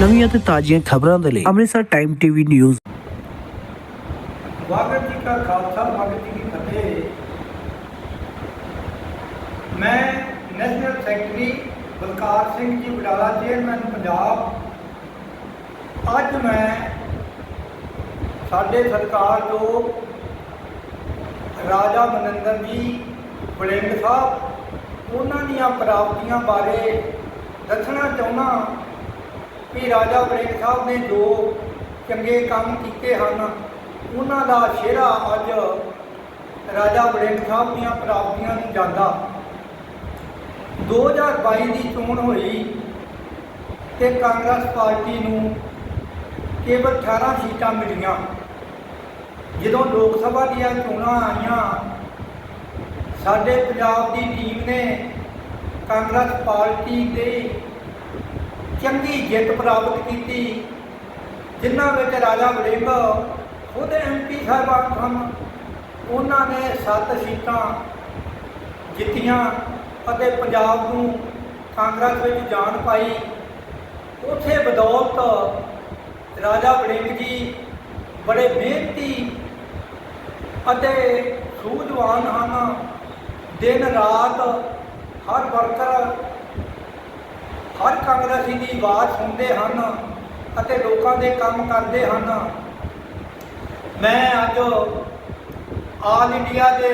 ਨਵੀਆਂ ਤੇ ਤਾਜ਼ੀਆਂ ਖਬਰਾਂ ਦੇ ਲਈ Amritsar time TV news Waheguru ji ਕਾ ਖਾਲਸਾ, ਵਾਹਿਗੁਰੂ ਜੀ ਕੀ ਫਤਿਹ। ਮੈਂ national secretary Balkar Singh ji Badala chairman Punjab. ਅੱਜ ਮੈਂ ਸਾਡੇ ਸਰਕਾਰ ਤੋਂ ਰਾਜਾ ਮਨਿੰਦਰ ਜੀ ਵੜਿੰਗ ਸਾਹਿਬ, ਉਹਨਾਂ ਦੀਆਂ ਪ੍ਰਾਪਤੀਆਂ ਬਾਰੇ ਦੱਸਣਾ ਚਾਹੁੰਦਾ ਕਿ ਰਾਜਾ ਵੜਿੰਗ ਸਾਹਿਬ ਨੇ ਜੋ ਚੰਗੇ ਕੰਮ ਕੀਤੇ ਹਨ, ਉਹਨਾਂ ਦਾ ਸ਼ੇਰਾ ਅੱਜ ਰਾਜਾ ਵੜਿੰਗ ਸਾਹਿਬ ਦੀਆਂ ਪ੍ਰਾਪਤੀਆਂ ਨੂੰ ਜਾਂਦਾ। 2022 ਦੀ ਚੋਣ ਹੋਈ ਤੇ ਕਾਂਗਰਸ ਪਾਰਟੀ ਨੂੰ ਕੇਵਲ 18 ਸੀਟਾਂ ਮਿਲੀਆਂ। ਜਦੋਂ ਲੋਕ ਸਭਾ ਦੀਆਂ ਚੋਣਾਂ ਆਈਆਂ, ਸਾਡੇ ਪੰਜਾਬ ਦੀ ਟੀਮ ਨੇ ਕਾਂਗਰਸ ਪਾਰਟੀ ਦੇ ਚੰਗੀ ਜਿੱਤ ਪ੍ਰਾਪਤ ਕੀਤੀ। ਜਿਨ੍ਹਾਂ ਵਿੱਚ ਰਾਜਾ ਵੜਿੰਗ ਖੁਦ ਐਮਪੀ ਸਾਹਿਬਾਨ ਹਨ ਉਹਨਾਂ ਨੇ 7 ਸੀਟਾਂ ਜਿੱਤੀਆਂ ਅਤੇ ਪੰਜਾਬ ਨੂੰ ਕਾਂਗਰਸ ਵਿੱਚ ਜਾਣ ਪਾਈ। ਉਥੇ ਬਦੌਲਤ ਰਾਜਾ ਵੜਿੰਗ ਜੀ ਬੜੇ ਮਿਹਨਤੀ ਅਤੇ ਸੂਝਵਾਨ ਹਨ। ਦਿਨ ਰਾਤ ਹਰ ਵਰਕਰ ਹਰ ਕਾਂਗਰਸੀ ਦੀ ਆਵਾਜ਼ ਸੁਣਦੇ ਹਨ ਅਤੇ ਲੋਕਾਂ ਦੇ ਕੰਮ ਕਰਦੇ ਹਨ। ਮੈਂ ਅੱਜ ਆਲ ਇੰਡੀਆ ਦੇ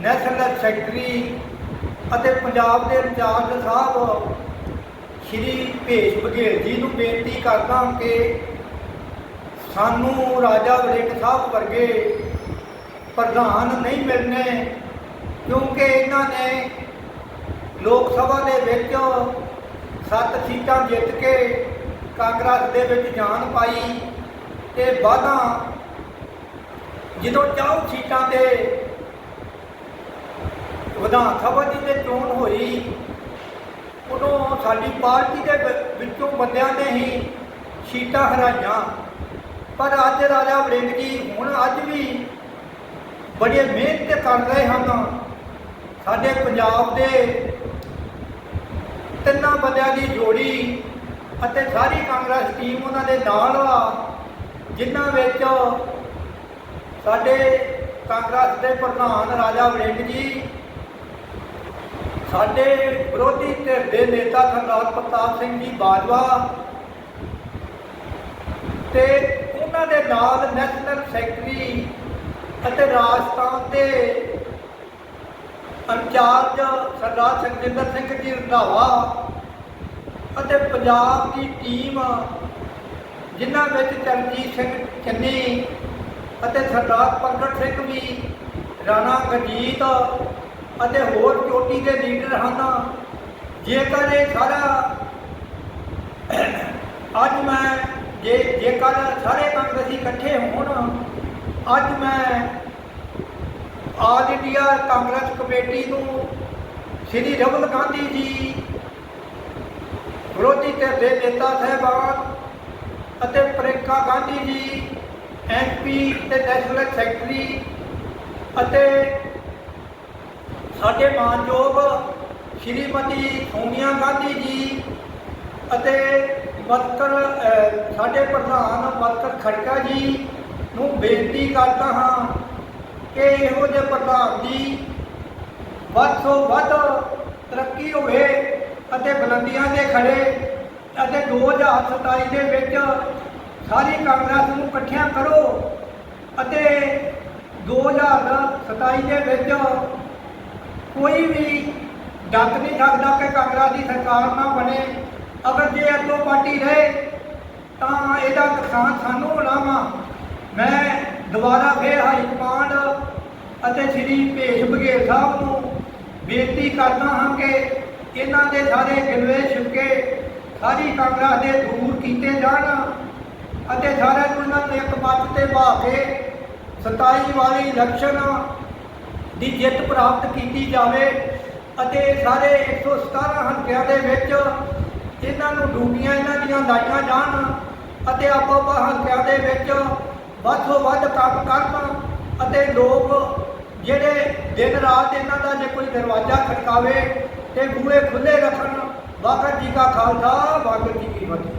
ਨੈਸ਼ਨਲ ਸੈਕਟਰੀ ਅਤੇ ਪੰਜਾਬ ਦੇ ਇੰਚਾਰਜ ਸਾਹਿਬ ਸ਼੍ਰੀ ਭੇਸ਼ ਬਘੇਲ ਜੀ ਨੂੰ ਬੇਨਤੀ ਕਰਦਾ ਕਿ ਸਾਨੂੰ ਰਾਜਾ ਵੜਿੰਗ ਸਾਹਿਬ ਵਰਗੇ ਪ੍ਰਧਾਨ ਨਹੀਂ ਮਿਲਨੇ ਕਿਉਂਕਿ ਇਹਨਾਂ ਨੇ ਲੋਕ ਸਭਾ ਦੇ ਵਿੱਚ ਸੱਤ ਸੀਟਾਂ ਜਿੱਤ ਕੇ ਕਾਂਗਰਸ ਦੇ ਵਿੱਚ ਜਾਨ ਪਾਈ ਤੇ ਬਾਅਦਾਂ ਜਦੋਂ ਚਾਹ ਸੀਟਾਂ ਤੇ ਵਿਧਾਨ ਸਭਾ ਦੀ ਤੇ ਚੋਣ ਹੋਈ, ਉਦੋਂ ਸਾਡੀ ਪਾਰਟੀ ਦੇ ਵਿੱਚੋਂ ਬੰਦਿਆਂ ਨੇ ਹੀ ਸੀਟਾਂ ਹਰਾਈਆਂ। ਪਰ ਅੱਜ ਰਾਜਾ ਵੜਿੰਗ ਜੀ ਹੁਣ ਅੱਜ ਵੀ ਬੜੇ ਮਿਹਨਤ ਕਰ ਰਹੇ ਹਨ। ਸਾਡੇ ਪੰਜਾਬ ਦੇ ਤਿੰਨਾਂ ਬੰਦਿਆਂ ਦੀ ਜੋੜੀ ਅਤੇ ਸਾਰੀ ਕਾਂਗਰਸ ਟੀਮ ਉਹਨਾਂ ਦੇ ਨਾਲ ਵਾ, ਜਿਨ੍ਹਾਂ ਵਿੱਚ ਸਾਡੇ ਕਾਂਗਰਸ ਦੇ ਪ੍ਰਧਾਨ ਰਾਜਾ ਵੜਿੰਗ ਜੀ, ਸਾਡੇ ਵਿਰੋਧੀ ਧਿਰ ਦੇ ਨੇਤਾ ਸਰਦਾਰ ਪ੍ਰਤਾਪ ਸਿੰਘ ਜੀ ਬਾਜਵਾ ਤੇ ਉਹਨਾਂ ਦੇ ਨਾਲ ਨੈਸ਼ਨਲ ਸੈਕਟਰੀ ਅਤੇ ਰਾਜਸਥਾਨ ਦੇ ਇੰਚਾਰਜ ਸਰਦਾਰ ਸੁਖਜਿੰਦਰ ਸਿੰਘ ਜੀ ਰੰਧਾਵਾ ਅਤੇ ਪੰਜਾਬ ਦੀ ਟੀਮ ਜਿਨ੍ਹਾਂ ਵਿੱਚ ਚਰਨਜੀਤ ਸਿੰਘ ਚੰਨੀ ਅਤੇ ਸਰਦਾਰ ਪ੍ਰਗਟ ਸਿੰਘ ਵੀ ਰਾਣਾ ਗਜੀਤ ਅਤੇ ਹੋਰ ਚੋਟੀ ਦੇ ਲੀਡਰ ਹਨ। ਜੇਕਰ ਇਹ ਸਾਰਾ ਅੱਜ ਮੈਂ ਜੇ ਜੇਕਰ ਸਾਰੇ ਕਾਂਗਰਸੀ ਇਕੱਠੇ ਹੋਣ, ਅੱਜ ਮੈਂ ਆਲ ਇੰਡੀਆ ਕਾਂਗਰਸ ਕਮੇਟੀ ਨੂੰ ਸ੍ਰੀ ਰਵਲ ਗਾਂਧੀ ਜੀ ਵਿਰੋਧੀ ਧਿਰ ਦੇ ਨੇਤਾ ਸਾਹਿਬਾਨ ਅਤੇ ਪ੍ਰਿੰਕਾ ਗਾਂਧੀ ਜੀ ਐਮਪੀ ਤੇ ਨੈਸ਼ਨਲ ਸੈਕਟਰੀ ਅਤੇ ਸਾਡੇ ਮਾਨਯੋਗ ਸ਼੍ਰੀਮਤੀ ਸੋਨੀਆ ਗਾਂਧੀ ਜੀ ਅਤੇ ਮਤਕਰ ਸਾਡੇ ਪ੍ਰਧਾਨ ਮਤਕਰ ਖੜਕਾ ਜੀ ਨੂੰ ਬੇਨਤੀ ਕਰਦਾ ਹਾਂ ਕਿ ਇਹੋ ਜਿਹੇ ਪ੍ਰਧਾਨ ਜੀ ਵੱਧ ਤੋਂ ਵੱਧ ਤਰੱਕੀ ਹੋਵੇ ਅਤੇ ਬੁਲੰਦੀਆਂ 'ਤੇ ਖੜੇ ਅਤੇ 2027 ਦੇ ਵਿੱਚ ਸਾਰੀ ਕਾਂਗਰਸ ਨੂੰ ਇਕੱਠਿਆਂ ਕਰੋ ਅਤੇ 2027 ਦੇ ਵਿੱਚ ਕੋਈ ਵੀ ਡੱਕ ਨਹੀਂ ਸਕਦਾ ਕਿ ਕਾਂਗਰਸ ਦੀ ਸਰਕਾਰ ਨਾ ਬਣੇ। ਅਗਰ ਜੇ ਅੱਗੋਂ ਪਾਰਟੀ ਰਹੇ ਤਾਂ ਇਹਦਾ ਨੁਕਸਾਨ ਸਾਨੂੰ ਹੋਣਾ ਵਾ ਮੈਂ ਦੁਬਾਰਾ ਫੇਰ ਹਾਈ ਕਮਾਂਡ ਅਤੇ ਸ੍ਰੀ ਭੇਸ਼ ਬਘੇਲ ਸਾਹਿਬ ਨੂੰ ਬੇਨਤੀ ਕਰਦਾ ਹਾਂ ਕਿ ਇਹਨਾਂ ਦੇ ਸਾਰੇ ਗਿਲਵੇ ਛੁੱਕੇ ਸਾਰੀ ਕਾਂਗਰਸ ਦੇ ਦੂਰ ਕੀਤੇ ਜਾਣ ਅਤੇ ਸਾਰਿਆਂ ਨੂੰ ਇਹਨਾਂ ਨੂੰ ਇੱਕ ਮੱਤ ਤੇ ਬਾ ਕੇ 27 ਵਾਲੀ ਇਲੈਕਸ਼ਨ ਦੀ ਜਿੱਤ ਪ੍ਰਾਪਤ ਕੀਤੀ ਜਾਵੇ ਅਤੇ ਸਾਰੇ 117 ਹਲਕਿਆਂ ਦੇ ਵਿੱਚ ਇਹਨਾਂ ਨੂੰ ਡੂਟੀਆਂ ਇਹਨਾਂ ਦੀਆਂ ਲਾਈਆਂ ਜਾਣ ਅਤੇ ਆਪੋ ਆਪੋ ਹਲਕਿਆਂ ਦੇ ਵਿੱਚ ਵੱਧ ਤੋਂ ਵੱਧ ਕੰਮ ਕਰਨ ਅਤੇ ਲੋਕ ਜਿਹੜੇ ਦਿਨ ਰਾਤ ਇਹਨਾਂ ਦਾ ਜੇ ਕੋਈ ਦਰਵਾਜ਼ਾ ਖੜਕਾਵੇ ਤੇ ਬੂਹੇ ਖੁੱਲੇ ਰੱਖਣ, ਵਾਹਿਗੁਰੂ ਜੀ ਕਾ ਖਾਲਸਾ, ਵਾਹਿਗੁਰੂ ਜੀ ਕੀ ਫਤਿਹ।